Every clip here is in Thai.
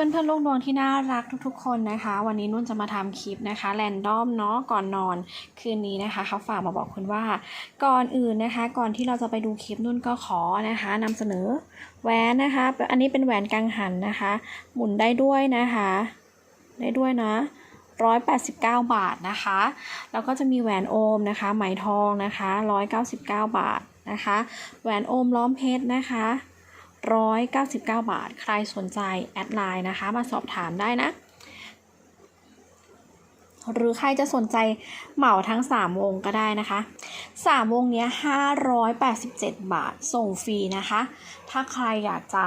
พื่อนเพื่อนลูกดวงที่น่ารักทุกๆ คนนะคะ วันนี้นุ่นจะมาทำคลิปนะคะ แรนดอมเนาะก่อนนอนคืนนี้นะคะ เขาฝากมาบอกคุณว่า ก่อนอื่นนะคะ ก่อนที่เราจะไปดูคลิปนุ่นก็ขอนะคะนำเสนอแหวนนะคะ อันนี้เป็นแหวนกังหันนะคะ หมุนได้ด้วยนะคะ ได้ด้วยนะ189 บาทนะคะ แล้วก็จะมีแหวนโอมนะคะไหมทองนะคะ 199 บาทนะคะ แหวนโอมล้อมเพชรนะคะ 199 บาท ใครสนใจแอดไลน์นะคะ มาสอบถามได้นะ หรือใครจะสนใจเหมาทั้ง 3 วงก็ได้นะคะ 3 วงเนี้ย587 บาท ส่งฟรีนะคะ ถ้าใครอยากจะ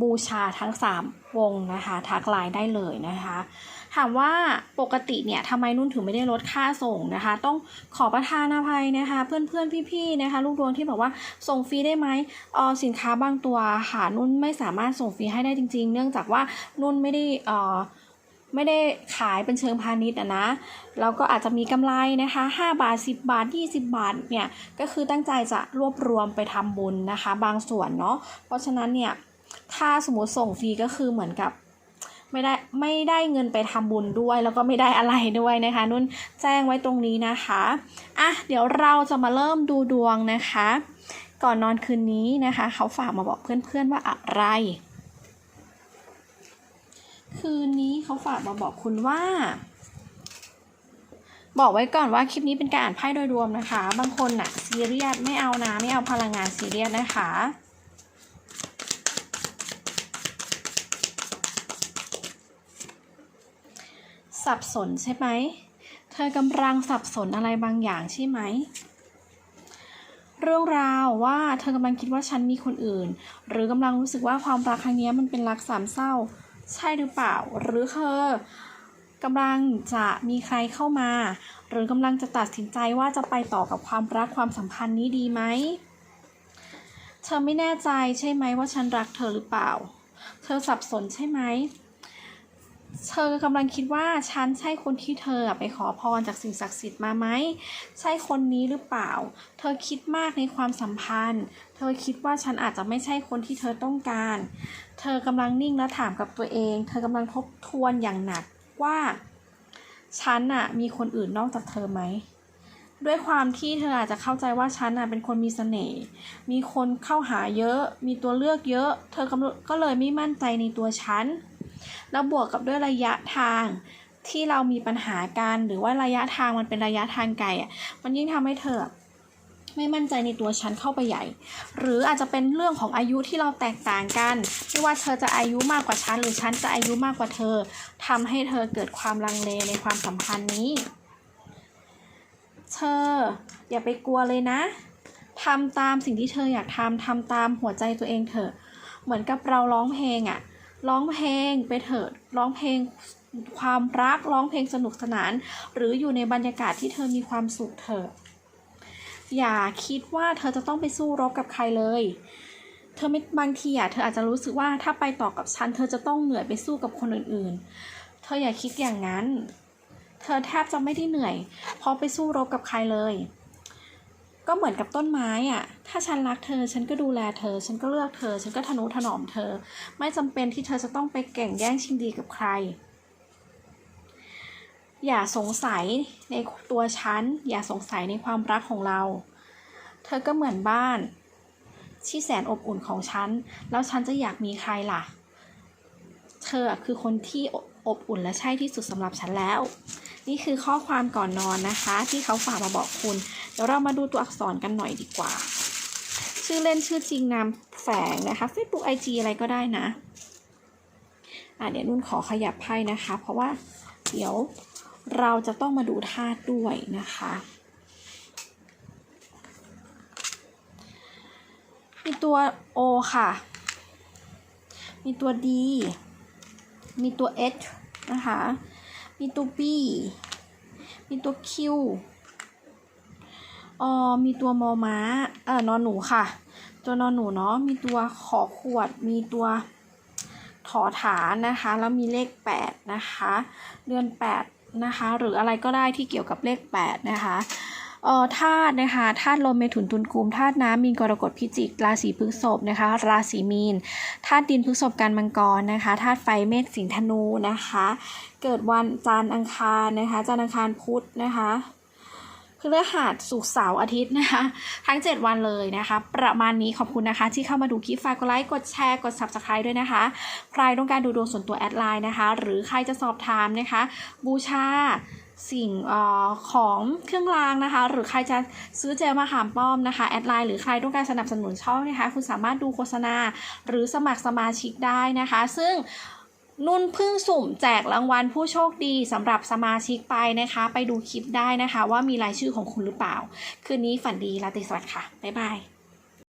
บูชาทั้ง 3 วงนะคะทักไลน์ได้เลยนะคะ ถามว่าปกติเนี่ยทำไมนุ่นถึงไม่ได้ลดค่าส่งนะคะ ต้องขอประทานอภัยนะคะ เพื่อนๆพี่ๆนะคะ ลูกดวงที่บอกว่าส่งฟรีได้ไหมเออสินค้าบางตัวค่ะนุ่นไม่สามารถส่งฟรีให้ได้จริง ๆ เนื่องจากว่านุ่นไม่ได้เออไม่ได้ขายเป็นเชิงพาณิชย์อะนะ แล้วก็อาจจะมีกำไรนะคะ 5 บาท 10 บาท 20 บาทเนี่ย ก็คือตั้งใจจะรวบรวมไปทำบุญนะคะ บางส่วนเนาะ เพราะฉะนั้นเนี่ย ถ้าสมมติส่งฟรีก็คือเหมือนกับไม่ได้ไม่ได้เงินไปทำบุญด้วย แล้วก็ไม่ได้อะไรด้วยนะคะ นุ่นแจ้งไว้ตรงนี้นะคะอะเดี๋ยวเราจะมาเริ่มดูดวงนะคะ ก่อนนอนคืนนี้นะคะ เขาฝากมาบอกเพื่อนๆว่าอะไร คืนนี้เขาฝากมาบอกคุณว่า บอกไว้ก่อนว่าคลิปนี้เป็นการอ่านไพ่โดยรวมนะคะ บางคนน่ะซีเรียสไม่เอานะไม่เอาพลังงานซีเรียสนะคะ สับสนใช่ไหม เธอกำลังสับสนอะไรบางอย่างใช่ไหม เรื่องราวว่าเธอกำลังคิดว่าฉันมีคนอื่น หรือกำลังรู้สึกว่าความรักครั้งนี้มันเป็นรักสามเศร้า ใช่หรือเปล่า หรือเธอกำลังจะมีใครเข้ามา หรือกำลังจะตัดสินใจว่าจะไปต่อกับความรักความสัมพันธ์นี้ดีไหม เธอไม่แน่ใจใช่ไหมว่าฉันรักเธอหรือเปล่า เธอสับสนใช่ไหม เธอกำลังคิดว่าฉันใช่คนที่เธอไปขอพรจากสิ่งศักดิ์สิทธิ์มาไหม ใช่คนนี้หรือเปล่า เธอคิดมากในความสัมพันธ์ เธอคิดว่าฉันอาจจะไม่ใช่คนที่เธอต้องการ เธอกำลังนิ่งและถามกับตัวเอง เธอกำลังทบทวนอย่างหนักว่า ฉันอะมีคนอื่นนอกจากเธอไหมด้วยความที่เธออาจจะเข้าใจว่าฉันอะเป็นคนมีเสน่ห์ มีคนเข้าหาเยอะ มีตัวเลือกเยอะ เธอกำลังก็เลยไม่มั่นใจในตัวฉัน แล้วบวกกับด้วยระยะทางที่เรามีปัญหากันหรือว่าระยะทางมันเป็นระยะทางไกลอะมันยิ่งทำให้เธอไม่มั่นใจในตัวฉันเข้าไปใหญ่ หรืออาจจะเป็นเรื่องของอายุที่เราแตกต่างกัน ไม่ว่าเธอจะอายุมากกว่าฉันหรือฉันจะอายุมากกว่าเธอทำให้เธอเกิดความลังเลในความสัมพันธ์นี้ เธออย่าไปกลัวเลยนะทำตามสิ่งที่เธออยากทำทำตามหัวใจตัวเองเถอะ เหมือนกับเราร้องเพลงอะ ร้องเพลงไปเถิดร้องเพลงความรักร้องเพลงสนุกสนาน หรืออยู่ในบรรยากาศที่เธอมีความสุขเถอะอย่าคิดว่าเธอจะต้องไปสู้รบกับใครเลย เธอไม่บางทีอะเธออาจจะรู้สึกว่าถ้าไปต่อกับฉัน เธอจะต้องเหนื่อยไปสู้กับคนอื่นๆ เธออย่าคิดอย่างนั้น เธอแทบจะไม่ได้เหนื่อยเพราะไปสู้รบกับใครเลย ก็เหมือนกับต้นไม้อะ ถ้าฉันรักเธอ ฉันก็ดูแลเธอ ฉันก็เลือกเธอ ฉันก็ทนุถนอมเธอ ไม่จำเป็นที่เธอจะต้องไปแก่งแย่งชิงดีกับใคร อย่าสงสัยในตัวฉัน อย่าสงสัยในความรักของเรา เธอก็เหมือนบ้าน ที่แสนอบอุ่นของฉัน แล้วฉันจะอยากมีใครล่ะ เธอคือคนที่อบอุ่นและใช่ที่สุดสำหรับฉันแล้ว นี่คือข้อความก่อนนอนนะคะ ที่เขาฝากมาบอกคุณ เดี๋ยวเรามาดูตัวอักษรกันหน่อยดีกว่า ชื่อเล่นชื่อจริงนามแฝงนะคะ Facebook IG อะไรก็ได้นะอะเดี๋ยวนุ่นขอขยับไพ่นะคะ เพราะว่าเดี๋ยวเราจะต้องมาดูธาตุด้วยนะคะมีตัว O ค่ะ มีตัว D มีตัว H นะคะ มีตัว B มีตัว Q ออมีตัวมอม้า เออนอนหนูค่ะ ตัวนอนหนูเนาะ มีตัวขอขวด มีตัวถอฐานนะคะ แล้วมีเลข 8 นะคะ เดือน 8 นะคะ หรืออะไรก็ได้ที่เกี่ยวกับเลข 8 นะคะ ธาตุนะคะธาตุลมเมถุนตุลกุมธาตุน้ำมีนกรกฎพิจิกราศีพฤษภนะคะ ราศีมีนธาตุดินพฤษภกันมังกรนะคะธาตุไฟเมษสิงห์ธนูนะคะ เกิดวันจันทร์อังคารนะคะจันทร์อังคารพุธนะคะพฤหัสศุกเสาร์อาทิตย์นะคะ ทั้ง 7 วันเลยนะคะ ประมาณนี้ขอบคุณนะคะ ที่เข้ามาดูคลิปฝากกดไลค์กดแชร์กด subscribe ด้วยนะคะ ใครต้องการดูดวงส่วนตัวแอดไลน์นะคะ หรือใครจะสอบถามนะคะ บูชา สิ่งออของเครื่องรางนะคะ หรือใครจะซื้อเจลมะขามป้อมนะคะ แอดไลน์หรือใครต้องการสนับสนุนช่องนะคะ คุณสามารถดูโฆษณาหรือสมัครสมาชิกได้นะคะ ซึ่งนุ่นพิ่งสุ่มแจกรางวัลผู้โชคดีสำหรับสมาชิกไปนะคะ ไปดูคลิปได้นะคะ ว่ามีรายชื่อของคุณหรือเปล่า คืนนี้ฝันดีราตรีสวัสดิ์ค่ะ บ๊ายบาย